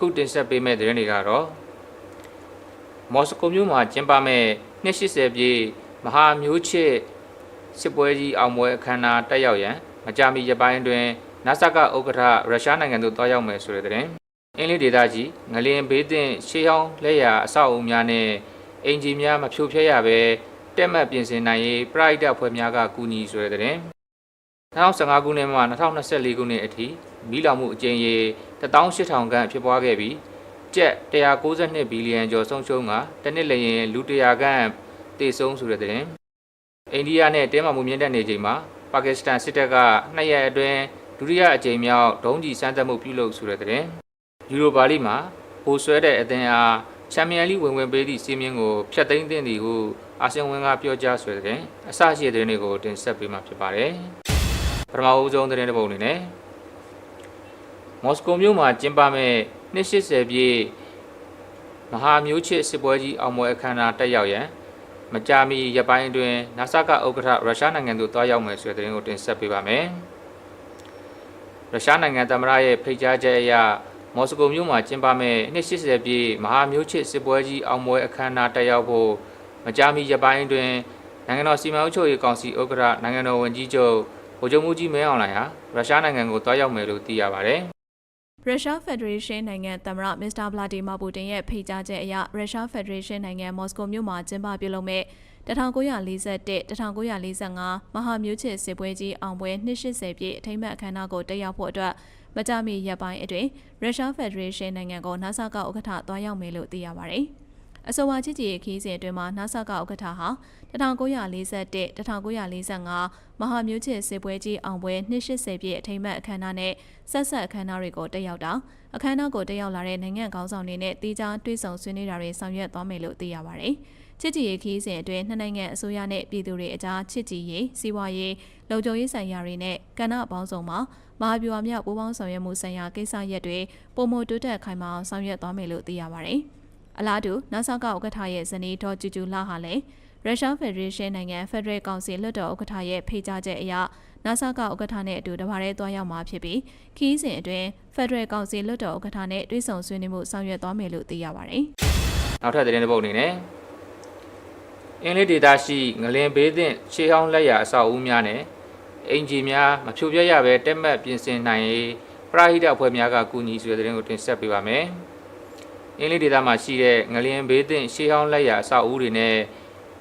အခုတင်ဆက်ပေးမယ့်သတင်းတွေကတော့မော်စကိုမြို့မှာကျင်းပမဲ့280ပြည့်မဟာမျိုးချစ်စစ်ပွဲကြီးအောင်ပွဲအခမ်းအနားတက်ရောက်ရန်မကြာမီရပိုင်းတွင်နာဆာကဥက္ကဋ္ဌရုရှားနိုင်ငံသို့တွားရောက်မယ်ဆိုတဲ့သတင်းအင်္ဂလိပ်ဒေသကြီးငလင်ဘေးသင့်ရှေးဟောင်းလက်ရာအဆောက်အဦများနဲ့အင်ဂျီများမဖြိုဖျက်ရဘဲတက်မှတ်ပြင်ဆင်နိုင်ရေးပရိုက်တာဖွဲ့များကကူညီဆိုတဲ့သတင်း2015ခုနှစ်မှ2024ခုနှစ်အထိမိလောင်မှုအကြိမ်ရေ 18000ခန့်ဖြစ်ပွားခဲ့ပြီးကျပ်192ဘီလီယံကျော်ဆုံးရှုံးကတစ်နှစ်လျင်လူ100ခန့်တေဆုံးဆိုတဲ့သတင်းအိန္ဒိယနဲ့တင်းမာမှုမြင့်တက်နေချိန်မှာပါကစ္စတန်စစ်တပ်ကနှစ်ရက်အတွင်းဒုတိယအကြိမ်မြောက်ဒုံးကျည်စမ်းသပ်မှုပြုလုပ်ဆိုတဲ့သတင်းယူရိုပါလိမှာပိုဆွဲတဲ့အသင်းအားချန်ပီယံလိဝင်ဝင်ပေးသည့်စီးမင်းကိုဖျက်သိမ်းသင့်သည်ဟုအာဆီယံဝင်ကပြောကြားဆိုတဲ့သတင်းအစရှိတဲ့သတင်းတွေကိုတင်ဆက်ပေးမှာဖြစ်ပါတယ်ပထမအဦးဆုံးသတင်းတစ်ပုဒ်အနေနဲ့ မော်စကိုမြို့မှာကျင်းပမဲ့280ပြည့်မဟာမျိုးချစ်စစ်ပွဲကြီးအောင်ပွဲအခမ်းအနားတက်ရောက်ရန်မကြာမီရပိုင်းအတွင်းနာဆာကဥက္ကဋ္ဌရုရှားနိုင်ငံသို့တွားရောက်မယ်ဆိုတဲ့သတင်းကိုတင်ဆက်ပေးပါမယ်။ရုရှားနိုင်ငံသမ္မတရဲ့ဖိတ်ကြားချက်အရမော်စကိုမြို့မှာကျင်းပမဲ့280ပြည့်မဟာမျိုးချစ်စစ်ပွဲကြီးအောင်ပွဲအခမ်းအနားတက်ရောက်ဖို့မကြာမီရပိုင်းအတွင်းနိုင်ငံတော်စီမံအုပ်ချုပ်ရေးကောင်စီဥက္ကဋ္ဌနိုင်ငံတော်ဝန်ကြီးချုပ်ဗိုလ်ချုပ်မှုကြီးမင်းအောင်လှိုင်ဟာရုရှားနိုင်ငံကိုတွားရောက်မယ်လို့သိရပါတယ်။ ရုရှားဖက်ဒရေးရှင်းနိုင်ငံသမ္မတမစ္စတာဗလာဒီမာပူတင်ရဲ့ဖိတ်ကြားချက်အရရုရှားဖက်ဒရေးရှင်းနိုင်ငံမော်စကိုမြို့မှာကျင်းပပြုလုပ်မဲ့1941-1945မဟာမျိုးချစ်စစ်ပွဲကြီးအောင်ပွဲ280ပြည့်အထိမ်းအမှတ်အခမ်းအနားကိုတက်ရောက်ဖို့အတွက်မကြမီရက်ပိုင်းအတွင်းရုရှားဖက်ဒရေးရှင်းနိုင်ငံကိုနာဆာကဥက္ကဋ္ဌသွားရောက်မယ်လို့သိရပါတယ်။ အဆိုပါချစ်ကြည်ရေးခီးစဉ်အတွင်းမှာနာဆာကဥက္ကဋ္ဌဟာ1941-1945မဟာမျိုးချစ်စစ်ပွဲကြီးအောင်ပွဲ280ပြည့်အထိမ်းအမှတ်အခမ်းအနားနဲ့ဆက်ဆက်အခမ်းအနားတွေကိုတက်ရောက်တာအခမ်းအနားကိုတက်ရောက်လာတဲ့နိုင်ငံခေါင်းဆောင်တွေနဲ့တီးခြားတွေ့ဆုံဆွေးနွေးတာတွေဆောင်ရွက်သွားမယ်လို့သိရပါတယ်။ချစ်ကြည်ရေးခီးစဉ်အတွင်းနှစ်နိုင်ငံအစိုးရနဲ့ပြည်သူတွေအကြားချစ်ကြည်ရေးစီးပွားရေးလုံခြုံရေးဆိုင်ရာတွေနဲ့ကဏ္ဍပေါင်းစုံမှာမဟာဗျူဟာမြောက်ပူးပေါင်းဆောင်ရွက်မှုဆိုင်ရာကိစ္စရပ်တွေပုံမတိုးတက်ခိုင်မာအောင်ဆောင်ရွက်သွားမယ်လို့သိရပါတယ်။ အလားတူနာဆာကဥက္ကဋ္ဌရဲ့ဇနီးဒေါ်ကျူကျူလာဟာလည်းရုရှားဖက်ဒရေးရှင်းနိုင်ငံဖက်ဒရယ်ကောင်စီလွှတ်တော်ဥက္ကဋ္ဌရဲ့ဖိတ်ကြားချက်အရနာဆာကဥက္ကဋ္ဌနဲ့အတူတပါးရဲသွားရောက်မှာဖြစ်ပြီးခီးစဉ်အတွင်းဖက်ဒရယ်ကောင်စီလွှတ်တော်ဥက္ကဋ္ဌနဲ့တွေ့ဆုံဆွေးနွေးမှုဆောင်ရွက်သွားမယ်လို့သိရပါတယ်။နောက်ထပ်သတင်းတစ်ပုဒ်အနေနဲ့အင်းလေးဒေတာရှိငလင်ဘေးသင့်ရှေးဟောင်းလက်ရာအဆောက်အဦများနဲ့အင်ဂျီများမဖြိုပြရဘဲတက်မှတ်ပြင်ဆင်နိုင်ရေးပရာဟိတအဖွဲ့များကကူညီဆိုတဲ့သတင်းကိုတင်ဆက်ပေးပါမယ်။ အင်းလေးဒေသမှာရှိတဲ့ငလျင်ဘေးသင့်ရှေးဟောင်းလက်ရာအဆောက်အဦတွေနဲ့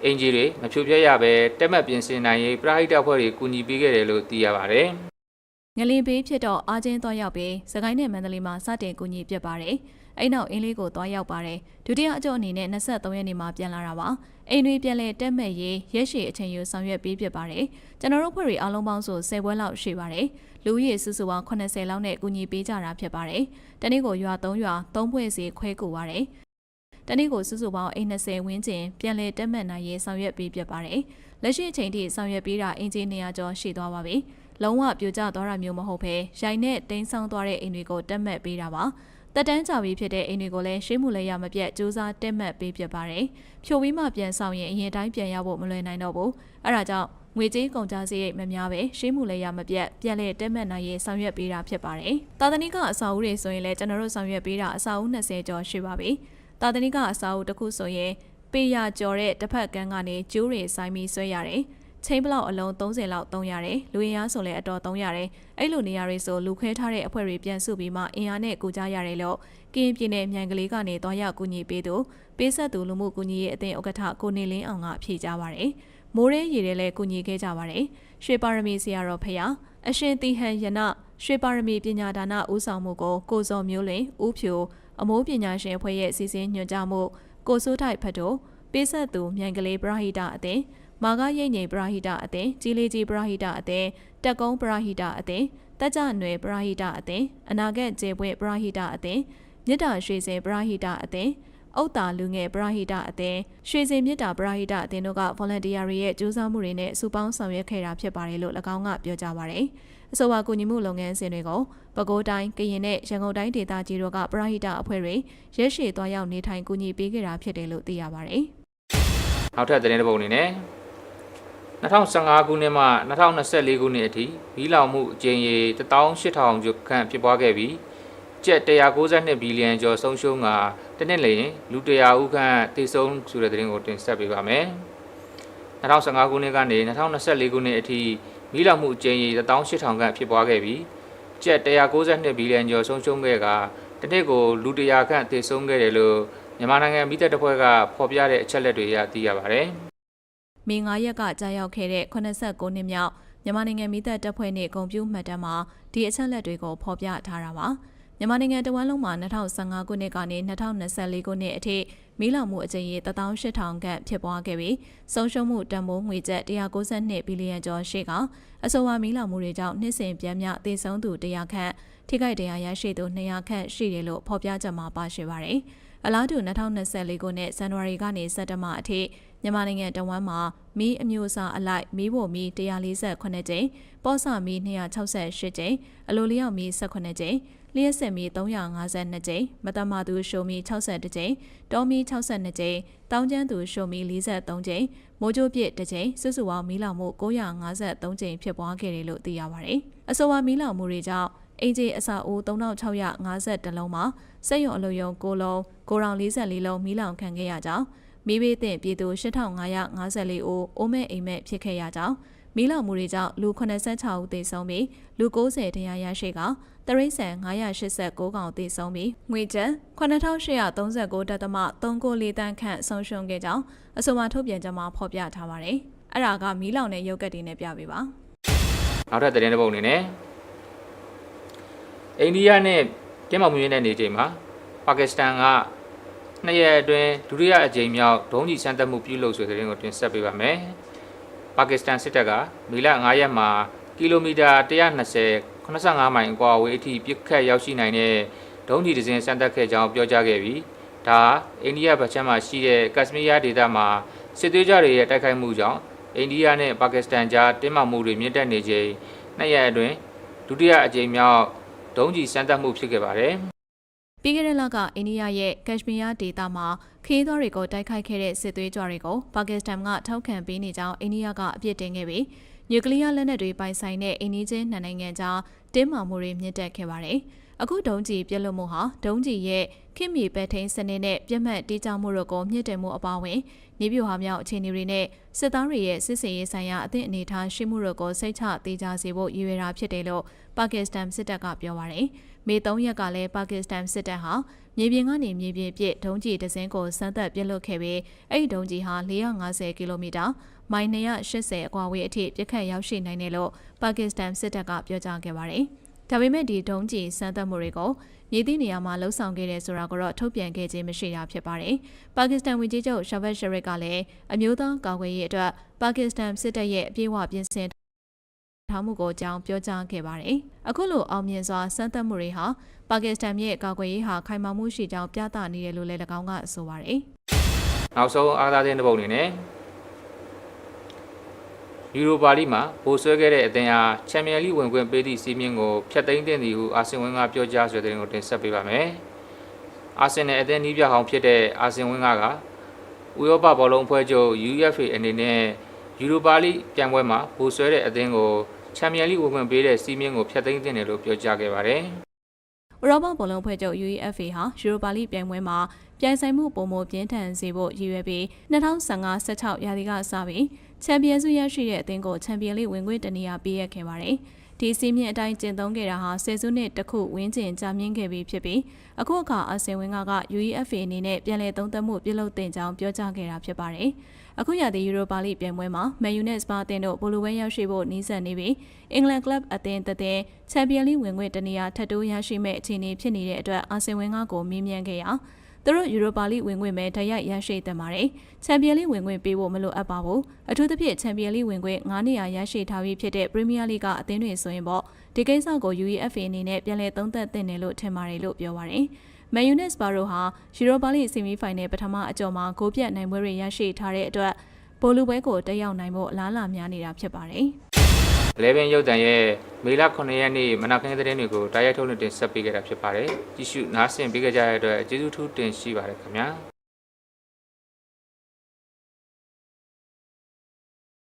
အင်ဂျီတွေမဖြိုပြရဘဲတက်မှတ်ပြင်ဆင်နိုင်ရေးပရိုက်တာဖွဲ့တွေကူညီပေးခဲ့တယ်လို့သိရပါတယ်။ငလင်ဘေးဖြစ်တော့အားချင်းသွားရောက်ပြီးစကိုင်းနဲ့မန္တလေးမှာစတင်ကူညီပြစ်ပါတယ်။ အဲ့နောက်အင်းလေးကိုသွားရောက်ပါတယ်။ဒုတိယအကြောအနေနဲ့23ရက်နေ့မှာပြန်လာတာပါ။အိမ်တွေပြန်လဲတက်မဲ့ရေးရက်ရှည်အချိန်ယူဆောင်ရွက်ပေးဖြစ်ပါတယ်။ကျွန်တော်တို့ဖွဲ့တွေအားလုံးပေါင်းဆို10ပွဲလောက်ရှိပါတယ်။လူဦးရေစုစုပေါင်း80လောက်နဲ့ကူညီပေးကြတာဖြစ်ပါတယ်။တနေ့ကိုရွာ3ရွာ3ဖွဲ့စီခွဲကူပါတယ်။တနေ့ကိုစုစုပေါင်းအိမ်20ဝန်းကျင်ပြန်လည်တက်မှတ်နိုင်ရေးဆောင်ရွက်ပေးပြပါတယ်။လက်ရှိအချိန်ထိဆောင်ရွက်ပေးတာအင်ဂျင်နီယာကျော်ရှိသွားပါပြီ။လုံးဝပြိုကျသွားတာမျိုးမဟုတ်ဘဲရိုင်နဲ့တင်းဆောင်သွားတဲ့အိမ်တွေကိုတက်မှတ်ပေးတာပါ။ တက်တန်းကြပြီးဖြစ်တဲ့အိမ်တွေကိုလည်းရှေးမှုလည်းရမပြတ်စူးစမ်းတက်မှတ်ပေးပြပါတယ်။ဖြိုပြီးမှပြန်ဆောင်ရင်အရင်တိုင်းပြန်ရဖို့မလွယ်နိုင်တော့ဘူး။အဲဒါကြောင့်ငွေကြေးကုန်ကျစရိတ်မများပဲရှေးမှုလည်းရမပြတ်ပြန်လည်တက်မှတ်နိုင်ရေးဆောင်ရွက်ပေးတာဖြစ်ပါတယ်။တာသနိကအစာအုပ်တွေဆိုရင်လည်းကျွန်တော်တို့ဆောင်ရွက်ပေးတာအစာအုပ်20ကျော်ရှိပါပြီ။တာသနိကအစာအုပ်တစ်ခုဆိုရင်ပေရကျော်တဲ့တစ်ဖက်ကန်းကနေကျိုးတွေဆိုင်ပြီးဆွဲရတယ်။ ချင်းဘလောက်အလုံး30လောက်သုံးရတယ်လူရင်အားဆိုလည်းအတော်သုံးရတယ်အဲ့လိုနေရာတွေဆိုလူခွဲထားတဲ့အဖွဲ့တွေပြန်စုပြီးမှအင်အားနဲ့ကူကြရတယ်လို့ကင်းပြင်းတဲ့မြိုင်ကလေးကနေတော့ရောက်ကူညီပေးသူပေးဆက်သူလူမှုကူညီရေးအသင်းဥက္ကဋ္ဌကိုနေလင်းအောင်ကဖြေကြားပါရယ်မိုးရဲရည်တွေလည်းကူညီခဲ့ကြပါတယ်ရွှေပါရမီဆရာတော်ဖရာအရှင်တိဟန်ယနရွှေပါရမီပညာဒါနဦးဆောင်မှုကိုကိုစောမျိုးလင်ဦးဖြူအမိုးပညာရှင်အဖွဲ့ရဲ့စီစဉ်ညွှန်ကြားမှုကိုစိုးထိုက်ဖတ်တို့ပေးဆက်သူမြိုင်ကလေးပရဟိတအသင်း မာကရိတ်ငိမ်ပရဟိတအသင်းကြီးလေးကြီးပရဟိတအသင်းတက်ကုန်းပရဟိတအသင်းတက်ကြနွယ်ပရဟိတအသင်းအနာဂတ်ကျေပွင့်ပရဟိတအသင်းမြစ်တာရွှေစင်ပရဟိတအသင်းဥတာလူငယ်ပရာဟိတအသင်းရွှေစင်မြစ်တာပရာဟိတအသင်းတို့က volunteer တွေရဲ့ကြိုးစားမှုတွေနဲ့စုပေါင်းဆောင်ရွက်ခဲ့တာဖြစ်ပါတယ်လို့၎င်းကပြောကြားပါရယ်အဆိုပါကူညီမှုလုပ်ငန်းစဉ်တွေကိုပဲခူးတိုင်းကရင်နဲ့ရန်ကုန်တိုင်းဒေသကြီးတို့ကပရာဟိတအဖွဲ့တွေရက်ရှည်သွားရောက်နေထိုင်ကူညီပေးခဲ့တာဖြစ်တယ်လို့သိရပါရယ်နောက်ထပ်သတင်းတစ်ပုဒ်အနေနဲ့ 2015ခုနှစ်မှ2024ခုနှစ်အထိမီးလောင်မှုအကြိမ်ရေ18000ကျော်ခန့်ဖြစ်ပွားခဲ့ပြီးကျပ်192ဘီလီယံကျော်ဆုံးရှုံးကတစ်နှစ်လျင်လူ100ဦးခန့်တည်ဆုံးဆိုတဲ့သတင်းကိုတင်ဆက်ပေးပါမယ်။2015ခုနှစ်ကနေ2024ခုနှစ်အထိမိလောင်မှုအကြိမ်ရေ18000ခန့်ဖြစ်ပွားခဲ့ပြီးကျပ်192ဘီလီယံကျော်ဆုံးရှုံးခဲ့ကတစ်နှစ်ကိုလူ100ခန့်တည်ဆုံးခဲ့တယ်လို့မြန်မာနိုင်ငံမိသက်တပ်ဖွဲ့ကဖော်ပြတဲ့အချက်လက်တွေအရသိရပါတယ်။ မေ9ရက်ကကြာရောက်ခဲ့တဲ့89နှစ်မြောက်မြန်မာနိုင်ငံမိသက်တပ်ဖွဲ့နှင့်ဂုံပြူမှတ်တမ်းမှာဒီအချက်လက်တွေကိုဖော်ပြထားတာပါမြန်မာနိုင်ငံတဝန်းလုံးမှာ2015ခုနှစ်ကနေ2024ခုနှစ်အထိမီးလောင်မှုအကြိမ်ရေ18000ခန့်ဖြစ်ပွားခဲ့ပြီးဆုံးရှုံးမှုတန်ဖိုးငွေကျပ်192ဘီလီယံကျော်ရှိကအဆိုပါမီးလောင်မှုတွေကြောင့်နှစ်စဉ်ပြန်မြသေဆုံးသူ100ခန့်ထိခိုက်ဒဏ်ရာရရှိသူ200ခန့်ရှိတယ်လို့ဖော်ပြချက်မှာပါရှိပါတယ်။ အလားတူ2024ခုနှစ်ဇန်နဝါရီကနေစက်တဘာအထိမြန်မာနိုင်ငံတဝန်းမှာမီးအမျိုးအစားအလိုက်မီးဖို့မီး148ကြိမ်၊ပေါ့ဆမီး268ကြိမ်၊အလိုလျောက်မီး18ကြိမ်၊လျှက်စစ်မီး352ကြိမ်၊မတမသူရှိုမီ62ကြိမ်၊တောမီ62ကြိမ်၊တောင်းကျန်းသူရှိုမီ43ကြိမ်၊မိုးကြိုးပြစ်1ကြိမ်စုစုပေါင်းမီးလောင်မှု953ကြိမ်ဖြစ်ပွားခဲ့တယ်လို့သိရပါတယ်။အဆိုပါမီးလောင်မှုတွေကြောင့် အင်ဂျီအစာအိုး3650လုံးမှာစက်ရုံအလုပ်ရုံ6လုံး၊ကိုရောင်44လုံးမီးလောင်ခံခဲ့ရကြောင်းမိဘသင့်ပြည်သူ8554ဦးအိုးမဲ့အိမ်မဲ့ဖြစ်ခဲ့ရကြောင်းမီးလောင်မှုတွေကြောင့်လူ86ဦးသေဆုံးပြီးလူ90တရားရရှိကတရိတ်ဆန်989ကောင်သေဆုံးပြီးငွေကျပ်9839တက်သမ394တန်းခန့်ဆုံးရှုံးခဲ့ကြောင်းအဆိုပါထုတ်ပြန်ကြမှာဖော်ပြထားပါတယ်။အဲ့ဒါကမီးလောင်တဲ့ရုပ်ကတ်တွေနဲ့ပြပေးပါနောက်ထပ်သတင်းတစ်ပုဒ်အနေနဲ့ အိန္ဒိယနဲ့တင်းမာမှုရင်းတဲ့နေချိန်မှာပါကစ္စတန်ကနှစ်ရက်အတွင်းဒုတိယအကြိမ်မြောက်ဒုံးကျည်စမ်းသပ်မှုပြုလုပ်ဆိုတဲ့သတင်းကိုတင်ဆက်ပေးပါမယ်။ပါကစ္စတန်စစ်တပ်ကမီလ9ရက်မှာကီလိုမီတာ120 85မိုင်အကွာအဝေးအထိပြစ်ခတ်ရောက်ရှိနိုင်တဲ့ဒုံးကျည်တစ်စင်းစမ်းသပ်ခဲ့ကြောင်းပြောကြားခဲ့ပြီးဒါအိန္ဒိယဗချမ်းမှာရှိတဲ့ကက်စမီးယားဒေသမှာစစ်သွေးကြတွေရဲ့တိုက်ခိုက်မှုကြောင့်အိန္ဒိယနဲ့ပါကစ္စတန်ကြားတင်းမာမှုတွေမြင့်တက်နေချိန်နှစ်ရက်အတွင်းဒုတိယအကြိမ်မြောက် ဒုံးကျည်စမ်းသပ်မှုဖြစ်ခဲ့ပါတယ်။။ပြီးခဲ့တဲ့လကအိန္ဒိယရဲ့ကက်ရှ်မီးယားဒေသမှာခရီးသွားတွေကိုတိုက်ခိုက်ခဲ့တဲ့စစ်သွေးကြွတွေကိုပါကစ္စတန်ကထောက်ခံပေးနေကြောင်းအိန္ဒိယကအပြစ်တင်ခဲ့ပြီးနျူကလ িয়ার လက်နက်တွေပိုင်ဆိုင်တဲ့အိန္ဒိချင်းနှစ်နိုင်ငံကြားတင်းမာမှုတွေမြင့်တက်ခဲ့ပါတယ်။ အခုဒုံးကျည်ပြက်လွတ်မှုဟာဒုံးကျည်ရဲ့ခင်မီပဲထိန်စနစ်နဲ့ပြက်မှတ်တေးကြမှုတို့ကိုမြင့်တင်မှုအပါအဝင်နေပြူဟာမြောက်အခြေအနေတွေနဲ့စစ်သားတွေရဲ့စစ်စင်ရေးဆိုင်ရာအသင့်အနေထားရှိမှုတို့ကိုစိတ်ချတေးကြစေဖို့ရည်ရွယ်တာဖြစ်တယ်လို့ပါကစ္စတန်စစ်တပ်ကပြောပါရယ်။မေ3ရက်ကလည်းပါကစ္စတန်စစ်တပ်ဟာမြေပြင်ကနေမြေပြင်ပြစ်ဒုံးကျည်တစ်စင်းကိုစမ်းသပ်ပြစ်လွတ်ခဲ့ပြီးအဲ့ဒီဒုံးကျည်ဟာ450ကီလိုမီတာမိုင်280အကွာဝေးအထိပြစ်ခတ်ရောက်ရှိနိုင်တယ်လို့ပါကစ္စတန်စစ်တပ်ကပြောကြားခဲ့ပါတယ်။ ဒါပေမဲ့ဒီဒုံးကျည်စမ်းသပ်မှုတွေကိုမြေသည့်နေရာမှာလှုပ်ဆောင်ခဲ့တဲ့ဆိုတာကိုတော့ထုတ်ပြန်ခဲ့ခြင်းမရှိတာဖြစ်ပါတယ်။ပါကစ္စတန်ဝန်ကြီးချုပ်ရှာဗတ်ရှရစ်ကလည်းအမျိုးသားကာကွယ်ရေးအတွက်ပါကစ္စတန်စစ်တပ်ရဲ့အပြည့်အဝပြင်ဆင်ထားမှုကိုအကြောင်းပြောကြားခဲ့ပါတယ်။အခုလိုအောင်မြင်စွာစမ်းသပ်မှုတွေဟာပါကစ္စတန်ရဲ့ကာကွယ်ရေးဟာခိုင်မာမှုရှိကြောင်းပြသနေတယ်လို့လည်း၎င်းကဆိုပါတယ်။နောက်ဆုံးအားသာတဲ့တစ်ပုဒ်အနေနဲ့ ယူရိုပါလိမှာပိုဆွဲခဲ့တဲ့အသင်းအားချန်ပီယံလိဝင်ခွင့်ပေးသည့်စီးမြင့်ကိုဖျက်သိမ်းတဲ့သည်ဟုအာဆင်ဝင်းကပြောကြားဆိုတဲ့တင်ကိုတင်ဆက်ပေးပါမယ်။အာဆင်နယ်အသင်းနီးပြဟောင်းဖြစ်တဲ့အာဆင်ဝင်းကကဥရောပဘောလုံးအဖွဲ့ချုပ် UEFA အနေနဲ့ယူရိုပါလိပြိုင်ပွဲမှာပိုဆွဲတဲ့အသင်းကိုချန်ပီယံလိဝင်ခွင့်ပေးတဲ့စီးမြင့်ကိုဖျက်သိမ်းတဲ့တယ်လို့ပြောကြားခဲ့ပါတယ်။ဥရောပဘောလုံးဖွဲ့ချုပ် UEFA ဟာယူရိုပါလိပြိုင်ပွဲမှာပြိုင်ဆိုင်မှုပုံမပြင်းထန်စေဖို့ရည်ရွယ်ပြီး2015-16ရာသီကစပြီး ချန်ပီယံဆုရရှိတဲ့အသင်းကိုချန်ပီယံလိဝင်ခွင့်တနည်းအားပေးရခဲ့ပါတယ်။ဒီစီးမြင့်အတိုင်းကျင့်သုံးခဲ့တာဟာဆယ်စုနှစ်တစ်ခုဝန်းကျင်ကြာမြင့်ခဲ့ပြီးဖြစ်ပြီးအခုအခါအာဆင်ဝင်းကက UEFA အနေနဲ့ပြန်လည်သုံးသပ်မှုပြုလုပ်တင်ကြောင်းပြောကြားခဲ့တာဖြစ်ပါတယ်။အခုရသည့်ယူရိုပါလိပြိုင်ပွဲမှာမန်ယူနဲ့စပါအသင်းတို့ဘိုလိုဝဲရောက်ရှိဖို့နှီးစပ်နေပြီးအင်္ဂလန်ကလပ်အသင်းတသည်ချန်ပီယံလိဝင်ခွင့်တနည်းအားထပ်တိုးရရှိမဲ့အခြေအနေဖြစ်နေတဲ့အတွက်အာဆင်ဝင်းကကိုမေးမြန်းခဲ့ရာ သူတို့ယူရိုပါလိဝင်ခွင့်ပဲတရိုက်ရရှိတင်ပါတယ်။ချန်ပီယံလိဝင်ခွင့်ပေးဖို့မလိုအပ်ပါဘူး။အထူးသဖြင့်ချန်ပီယံလိဝင်ခွင့်9နေရာရရှိထားပြီးဖြစ်တဲ့ပရီးမီးယားလိကအသင်းတွေဆိုရင်ပေါ့ဒီကိစ္စကို UEFA အနေနဲ့ပြန်လည်သုံးသပ်သင့်တယ်လို့ထင်ပါတယ်လို့ပြောပါတယ်။မန်ယူနက်စပါရိုဟာယူရိုပါလိဆီမီဖိုင်နယ်ပထမအကြော်မှာဂိုးပြတ်နိုင်ပွဲတွေရရှိထားတဲ့အတွက်ဘိုလူပွဲကိုတက်ရောက်နိုင်ဖို့အလားအလာများနေတာဖြစ်ပါတယ်။ 11ရုပ်တံရဲ့မေလ9ရက်နေ့မနက်ခင်းသတင်းတွေကိုတားရိုက်ထုတ်လွှင့်တင်ဆက်ပေးခဲ့တာဖြစ်ပါတယ်။ကြည့်ရှုနားဆင်ပေးကြတဲ့အတွက်ကျေးဇူးထူးတင်ရှိပါတယ်ခင်ဗျာ။